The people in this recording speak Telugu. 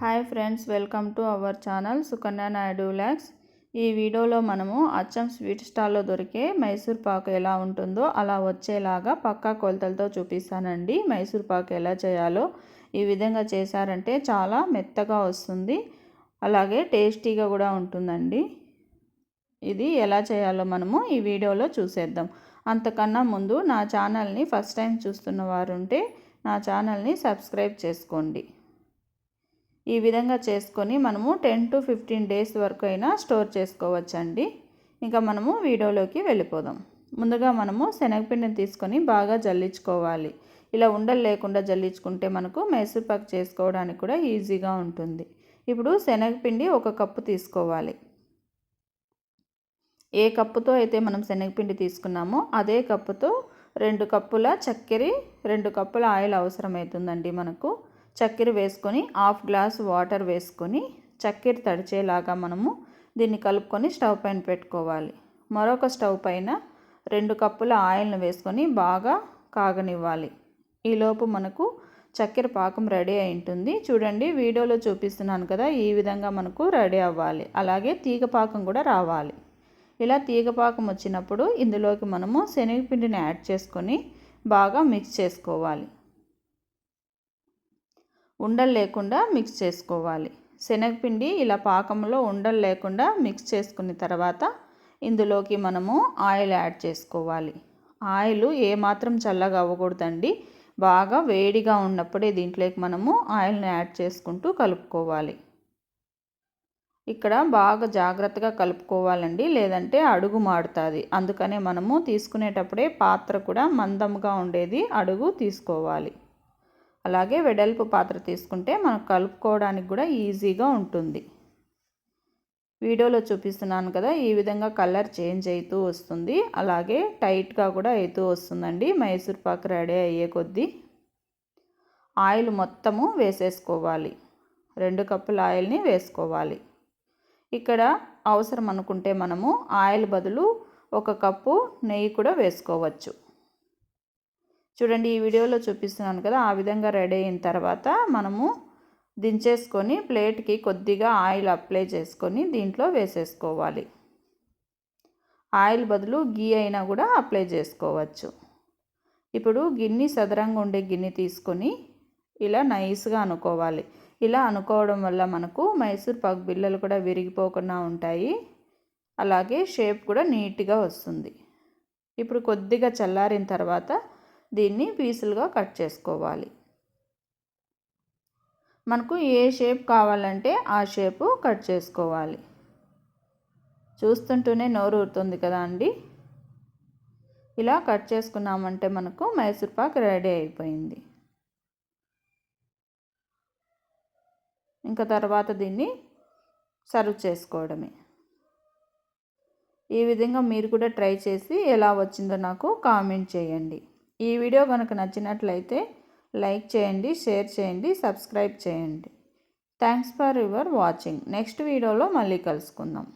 Hi friends welcome to our channel Sukanya Naidu lakhs ఈ వీడియోలో మనము అచ్చం స్వీట్ స్టాల్లో దొరికే మైసూర్ పాకు ఎలా ఉంటుందో అలా వచ్చేలాగా పక్కా కొలతలతో చూపిస్తానండి. మైసూర్ పాకు ఎలా చేయాలో ఈ విధంగా చేశారంటే చాలా మెత్తగా వస్తుంది. అలాగే టేస్టీగా కూడా ఉంటుందండి. ఇది ఎలా చేయాలో మనము ఈ వీడియోలో చూసేద్దాం. అంతకన్నా ముందు నా ఛానల్ని ఫస్ట్ టైం చూస్తున్న వారు ఉంటే నా ఛానల్ని సబ్స్క్రైబ్ చేసుకోండి. ఈ విధంగా చేసుకొని మనము టెన్ టు ఫిఫ్టీన్ డేస్ వరకు అయినా స్టోర్ చేసుకోవచ్చండి. ఇంకా మనము వీడియోలోకి వెళ్ళిపోదాం. ముందుగా మనము శనగపిండిని తీసుకొని బాగా జల్లించుకోవాలి. ఇలా ఉండలు లేకుండా జల్లించుకుంటే మనకు మైసూర్పాకు చేసుకోవడానికి కూడా ఈజీగా ఉంటుంది. ఇప్పుడు శనగపిండి ఒక కప్పు తీసుకోవాలి. ఏ కప్పుతో అయితే మనం శనగపిండి తీసుకున్నామో అదే కప్పుతో రెండు కప్పుల చక్కెర రెండు కప్పుల ఆయిల్ అవసరమవుతుందండి మనకు. చక్కెర వేసుకొని హాఫ్ గ్లాస్ వాటర్ వేసుకొని చక్కెర తడిచేలాగా మనము దీన్ని కలుపుకొని స్టవ్ పైన పెట్టుకోవాలి. మరొక స్టవ్ పైన రెండు కప్పుల ఆయిల్ను వేసుకొని బాగా కాగనివ్వాలి. ఈలోపు మనకు చక్కెర పాకం రెడీ అయి ఉంటుంది. చూడండి వీడియోలో చూపిస్తున్నాను కదా ఈ విధంగా మనకు రెడీ అవ్వాలి. అలాగే తీగ పాకం కూడా రావాలి. ఇలా తీగ పాకం వచ్చినప్పుడు ఇందులోకి మనము శనగపిండిని యాడ్ చేసుకొని బాగా మిక్స్ చేసుకోవాలి. ఉండలు లేకుండా మిక్స్ చేసుకోవాలి. శనగపిండి ఇలా పాకంలో ఉండలు లేకుండా మిక్స్ చేసుకున్న తర్వాత ఇందులోకి మనము ఆయిల్ యాడ్ చేసుకోవాలి. ఆయిల్ ఏమాత్రం చల్లగా అవ్వకూడదండి. బాగా వేడిగా ఉన్నప్పుడే దీంట్లోకి మనము ఆయిల్ని యాడ్ చేసుకుంటూ కలుపుకోవాలి. ఇక్కడ బాగా జాగ్రత్తగా కలుపుకోవాలండి. లేదంటే అడుగు మాడుతుంది అందుకనే మనము తీసుకునేటప్పుడే పాత్ర కూడా మందంగా ఉండేది అడుగు తీసుకోవాలి. అలాగే వెడల్పు పాత్ర తీసుకుంటే మనం కలుపుకోవడానికి కూడా ఈజీగా ఉంటుంది. వీడియోలో చూపిస్తున్నాను కదా ఈ విధంగా కలర్ చేంజ్ అవుతూ వస్తుంది. అలాగే టైట్గా కూడా అవుతూ వస్తుందండి. మైసూర్ పాక్ రెడీ అయ్యే కొద్దీ ఆయిల్ మొత్తము వేసేసుకోవాలి. రెండు కప్పుల ఆయిల్ని వేసుకోవాలి. ఇక్కడ అవసరం అనుకుంటే మనము ఆయిల్ బదులు ఒక కప్పు నెయ్యి కూడా వేసుకోవచ్చు. చూడండి ఈ వీడియోలో చూపిస్తున్నాను కదా ఆ విధంగా రెడీ అయిన తర్వాత మనము దించేసుకొని ప్లేట్కి కొద్దిగా ఆయిల్ అప్లై చేసుకొని దీంట్లో వేసేసుకోవాలి. ఆయిల్ బదులు గీ అయినా కూడా అప్లై చేసుకోవచ్చు. ఇప్పుడు గిన్నె సదరంగా ఉండే గిన్నె తీసుకొని ఇలా నైస్గా అనుకోవాలి. ఇలా అనుకోవడం వల్ల మనకు మైసూర్ పాక్ బిళ్ళలు కూడా విరిగిపోకుండా ఉంటాయి. అలాగే షేప్ కూడా నీట్గా వస్తుంది. ఇప్పుడు కొద్దిగా చల్లారిన తర్వాత దీన్ని పీసులుగా కట్ చేసుకోవాలి. మనకు ఏ షేప్ కావాలంటే ఆ షేపు కట్ చేసుకోవాలి. చూస్తుంటూనే నోరు ఊరుతుంది కదా అండి? ఇలా కట్ చేసుకున్నామంటే మనకు మైసూర్ పాక్ రెడీ అయిపోయింది. ఇంకా తర్వాత దీన్ని సర్వ్ చేసుకోవడమే. ఈ విధంగా మీరు కూడా ట్రై చేసి ఎలా వచ్చిందో నాకు కామెంట్ చేయండి. ఈ వీడియో కనుక నచ్చినట్లయితే లైక్ చేయండి షేర్ చేయండి సబ్స్క్రైబ్ చేయండి. Thanks for your watching next వీడియోలో మళ్ళీ కలుసుకుందాం.